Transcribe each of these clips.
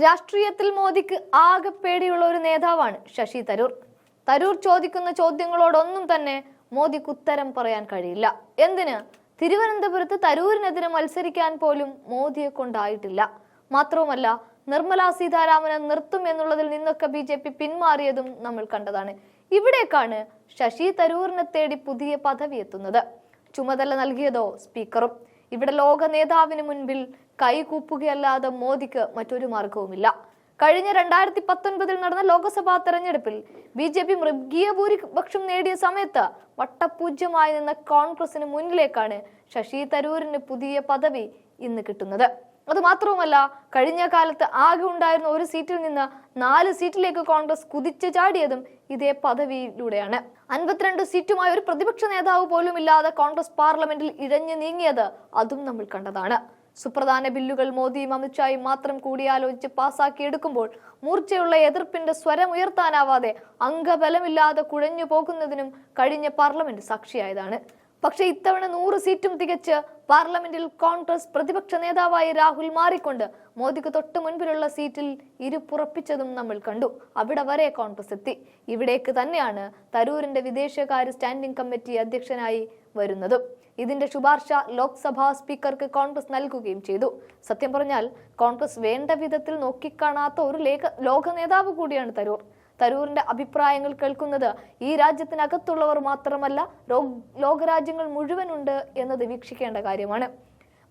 രാഷ്ട്രീയത്തിൽ മോദിക്ക് ആകെ പേടിയുള്ള ഒരു നേതാവാണ് ശശി തരൂർ. തരൂർ ചോദിക്കുന്ന ചോദ്യങ്ങളോടൊന്നും തന്നെ മോദിക്ക് ഉത്തരം പറയാൻ കഴിയില്ല. എന്തിന്? തിരുവനന്തപുരത്ത് തരൂരിനെതിരെ മത്സരിക്കാൻ പോലും മോദിയെ കൊണ്ടായിട്ടില്ല. മാത്രവുമല്ല നിർമ്മലാ സീതാരാമനെ നിർത്തും എന്നുള്ളതിൽ നിന്നൊക്കെ ബി ജെ പി പിന്മാറിയതും നമ്മൾ കണ്ടതാണ്. ഇവിടേക്കാണ് ശശി തരൂരിനെ തേടി പുതിയ പദവി എത്തുന്നത്. ചുമതല നൽകിയതോ സ്പീക്കറും. ഇവിടെ ലോക നേതാവിന് മുൻപിൽ കൈകൂപ്പുകയല്ലാതെ മോദിക്ക് മറ്റൊരു മാർഗവുമില്ല. കഴിഞ്ഞ രണ്ടായിരത്തി പത്തൊൻപതിൽ നടന്ന ലോക്സഭാ തെരഞ്ഞെടുപ്പിൽ ബി ജെ പി മൃഗീയ ഭൂരിപക്ഷം നേടിയ സമയത്ത് വട്ടപൂജ്യമായി നിന്ന കോൺഗ്രസിന് മുന്നിലേക്കാണ് ശശി തരൂരിന് പുതിയ പദവി ഇന്ന് കിട്ടുന്നത്. അത് മാത്രവുമല്ല കഴിഞ്ഞ കാലത്ത് ആകെ ഉണ്ടായിരുന്ന ഒരു സീറ്റിൽ നിന്ന് നാല് സീറ്റിലേക്ക് കോൺഗ്രസ് കുതിച്ചു ചാടിയതും ഇതേ പദവിയിലൂടെയാണ്. അൻപത്തിരണ്ട് സീറ്റുമായി ഒരു പ്രതിപക്ഷ നേതാവ് പോലും ഇല്ലാതെ കോൺഗ്രസ് പാർലമെന്റിൽ ഇഴഞ്ഞു നീങ്ങിയത് അതും നമ്മൾ കണ്ടതാണ്. സുപ്രധാന ബില്ലുകൾ മോദിയും അമിത്ഷായും മാത്രം കൂടിയാലോചിച്ച് പാസാക്കിയെടുക്കുമ്പോൾ മൂർച്ചയുള്ള എതിർപ്പിന്റെ സ്വരം ഉയർത്താനാവാതെ അംഗബലമില്ലാതെ കുഴഞ്ഞു പോകുന്നതിനും കഴിഞ്ഞ പാർലമെന്റ് സാക്ഷിയായതാണ്. പക്ഷേ ഇത്തവണ നൂറ് സീറ്റും തികച്ച് പാർലമെന്റിൽ കോൺഗ്രസ് പ്രതിപക്ഷ നേതാവായി രാഹുൽ മാറിക്കൊണ്ട് മോദിക്ക് തൊട്ടു മുൻപിലുള്ള സീറ്റിൽ ഇരുപ്പുറപ്പിച്ചതും നമ്മൾ കണ്ടു. അവിടെ വരെ കോൺഗ്രസ് എത്തി. ഇവിടേക്ക് തന്നെയാണ് തരൂരിന്റെ വിദേശകാര്യ സ്റ്റാൻഡിംഗ് കമ്മിറ്റി അധ്യക്ഷനായി വരുന്നതും. ഇതിന്റെ ശുപാർശ ലോക്സഭാ സ്പീക്കർക്ക് കോൺഗ്രസ് നൽകുകയും ചെയ്തു. സത്യം പറഞ്ഞാൽ കോൺഗ്രസ് വേണ്ട വിധത്തിൽ നോക്കിക്കാണാത്ത ഒരു ലേഖ ലോക നേതാവ് കൂടിയാണ് തരൂർ. തരൂരിന്റെ അഭിപ്രായങ്ങൾ കേൾക്കുന്നത് ഈ രാജ്യത്തിനകത്തുള്ളവർ മാത്രമല്ല ലോകരാജ്യങ്ങൾ മുഴുവനുണ്ട് എന്നത് വീക്ഷിക്കേണ്ട കാര്യമാണ്.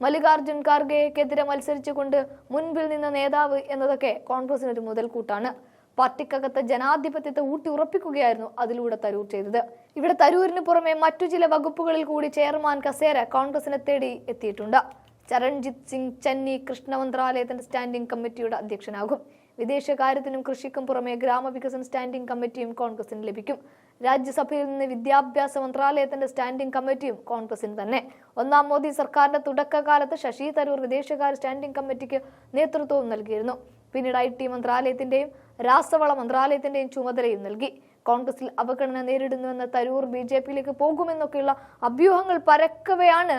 മല്ലികാർജുൻ ഖാർഗെക്കെതിരെ മത്സരിച്ചുകൊണ്ട് മുൻപിൽ നിന്ന നേതാവ് എന്നതൊക്കെ കോൺഗ്രസിന് ഒരു മുതൽക്കൂട്ടാണ്. പാർട്ടിക്കകത്ത് ജനാധിപത്യത്തെ ഊട്ടി ഉറപ്പിക്കുകയായിരുന്നു അതിലൂടെ തരൂർ ചെയ്തത്. ഇവിടെ തരൂരിന് പുറമെ മറ്റു ചില വകുപ്പുകളിൽ കൂടി ചെയർമാൻ കസേര കോൺഗ്രസിനെ തേടി എത്തിയിട്ടുണ്ട്. ചരൺജിത് സിംഗ് ചെന്നി കൃഷ്ണ മന്ത്രാലയത്തിന്റെ സ്റ്റാൻഡിംഗ് കമ്മിറ്റിയുടെ അധ്യക്ഷനാകും. വിദേശകാര്യത്തിനും കൃഷിക്കും പുറമെ ഗ്രാമവികസന സ്റ്റാൻഡിംഗ് കമ്മിറ്റിയും കോൺഗ്രസിന് ലഭിക്കും. രാജ്യസഭയിൽ നിന്ന് വിദ്യാഭ്യാസ മന്ത്രാലയത്തിന്റെ സ്റ്റാൻഡിംഗ് കമ്മിറ്റിയും കോൺഗ്രസിന് തന്നെ. ഒന്നാം മോദി സർക്കാരിന്റെ തുടക്കകാലത്ത് ശശി തരൂർ വിദേശകാര്യ സ്റ്റാൻഡിംഗ് കമ്മിറ്റിക്ക് നേതൃത്വവും നൽകിയിരുന്നു. പിന്നീട് ഐ ടി മന്ത്രാലയത്തിന്റെയും രാസവള മന്ത്രാലയത്തിന്റെയും ചുമതലയും നൽകി. കോൺഗ്രസിൽ അവഗണന നേരിടുന്നുവെന്ന തരൂർ ബി ജെ പിയിലേക്ക് പോകുമെന്നൊക്കെയുള്ള അഭ്യൂഹങ്ങൾ പരക്കവെയാണ്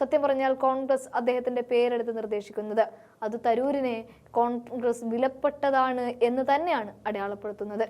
സത്യം പറഞ്ഞാൽ കോൺഗ്രസ് അദ്ദേഹത്തിന്റെ പേരെടുത്ത് നിർദ്ദേശിക്കുന്നത്. അത് തരൂരിനെ കോൺഗ്രസ് വിലപ്പെട്ടതാണ് എന്ന് തന്നെയാണ് അടയാളപ്പെടുത്തുന്നത്.